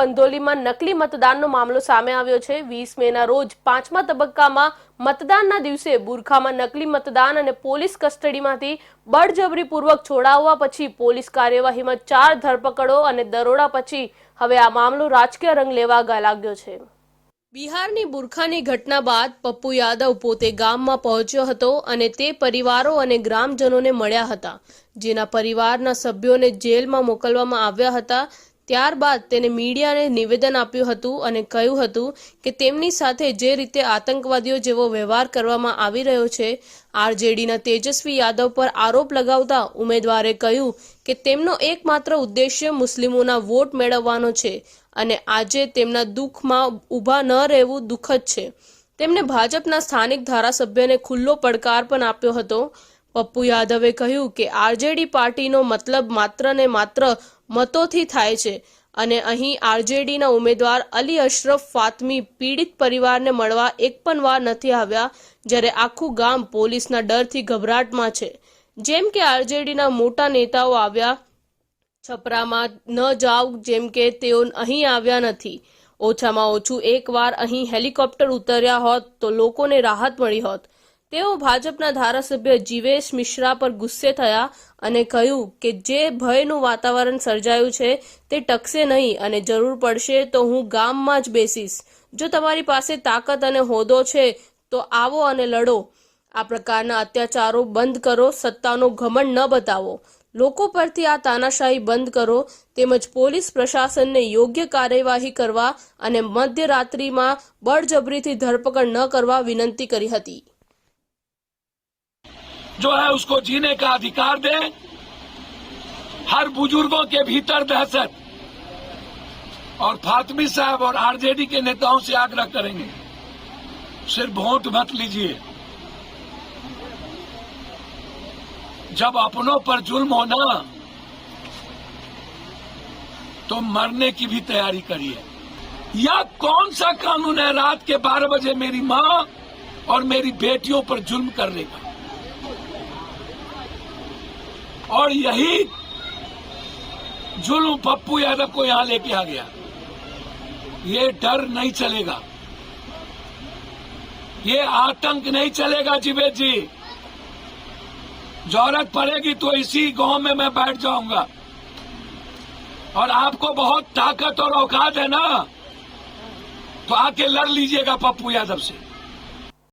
બંધોલીમાં નકલી મતદાનનો મામલો સામે આવ્યો છે. વીસ મેના રોજ પાંચમા તબક્કામાં મતદાનના દિવસે બુરખામાં નકલી મતદાન અને પોલીસ કસ્ટડીમાંથી બળજબરીપૂર્વક છોડાવવા પછી પોલીસ કાર્યવાહીમાં ચાર ધરપકડો અને દરોડા પછી હવે આ મામલો રાજકીય રંગ લેવા લાગ્યો છે. બિહારની બુરખાની ઘટના બાદ પપ્પુ યાદવ પોતે ગામમાં પહોંચ્યો હતો અને તે પરિવારો અને ગ્રામજનોને મળ્યા હતા. જેના પરિવારના સભ્યોને જેલમાં મોકલવામાં આવ્યા હતા. ત્યારબાદ તેને મીડિયાને નિવેદન આપ્યું હતું અને કહ્યું હતું કે તેમની સાથે જે રીતે આતંકવાદીઓ જેવો વ્યવહાર કરવામાં આવી રહ્યો છે, આરજેડીના તેજસ્વી યાદવ પર આરોપ લગાવતા ઉમેદવારે કહ્યું કે તેમનો એકમાત્ર ઉદ્દેશ્ય મુસ્લિમોના વોટ મેળવવાનો છે અને આજે તેમના દુઃખમાં ઊભા ન રહેવું દુઃખદ છે. તેમણે ભાજપના સ્થાનિક ધારાસભ્યને ખુલ્લો પડકાર પણ આપ્યો હતો. પપ્પુ યાદવે કહ્યું કે આરજેડી પાર્ટીનો મતલબ માત્ર ને માત્ર મતોથી થાય છે અને અહીં આરજેડીના ઉમેદવાર અલી અશરફ ફાતમી પીડિત પરિવારને મળવા એક પણ વાર નથી આવ્યા, જ્યારે આખું ગામ પોલીસના ડરથી ગભરાટમાં છે. જેમ કે આરજેડીના મોટા નેતાઓ આવ્યા, છપરામાં ન જાવ જેમ કે તેઓ અહીં આવ્યા નથી. ઓછામાં ઓછું એકવાર અહીં હેલિકોપ્ટર ઉતર્યા હોત તો લોકોને રાહત મળી હોત. તેઓ ભાજપના ધારાસભ્ય જીવેશ મિશ્રા પર ગુસ્સે થયા અને કહ્યું કે જે ભયનું વાતાવરણ સર્જાયું છે તે ટકશે નહીં અને જરૂર પડશે તો હું ગામમાં જ બેસીશ. જો તમારી પાસે તાકાત અને હોદ્દો છે, તો આવો અને લડો. આ પ્રકારના અત્યાચારો બંધ કરો, સત્તાનો ઘમંડ ન બતાવો. લોકો પરથી આ તાનાશાહી બંધ કરો, તેમજ પોલીસ પ્રશાસનને યોગ્ય કાર્યવાહી કરવા અને મધ્યરાત્રિમાં બળજબરીથી ધરપકડ ન કરવા વિનંતી કરી હતી. जो है उसको जीने का अधिकार दें। हर बुज़ुर्गों के भीतर दहशत। और फातमी साहब और आरजेडी के नेताओं से आग्रह करेंगे सिर्फ़ वोट मत लीजिए। जब अपनों पर जुल्म होना तो मरने की भी तैयारी करिए। या कौन सा कानून है रात के बारह बजे मेरी माँ और मेरी बेटियों पर जुल्म करने का? और यही जुलू पप्पू यादव को यहाँ लेके आ गया। ये डर नहीं चलेगा। ये आतंक नहीं चलेगा, जीवेद जी। ज़रूरत पड़ेगी तो इसी गाँव में मैं बैठ जाऊँगा। और आपको बहुत ताकत और औकात है ना? तो आके लड़ लीजिएगा पप्पू यादव से।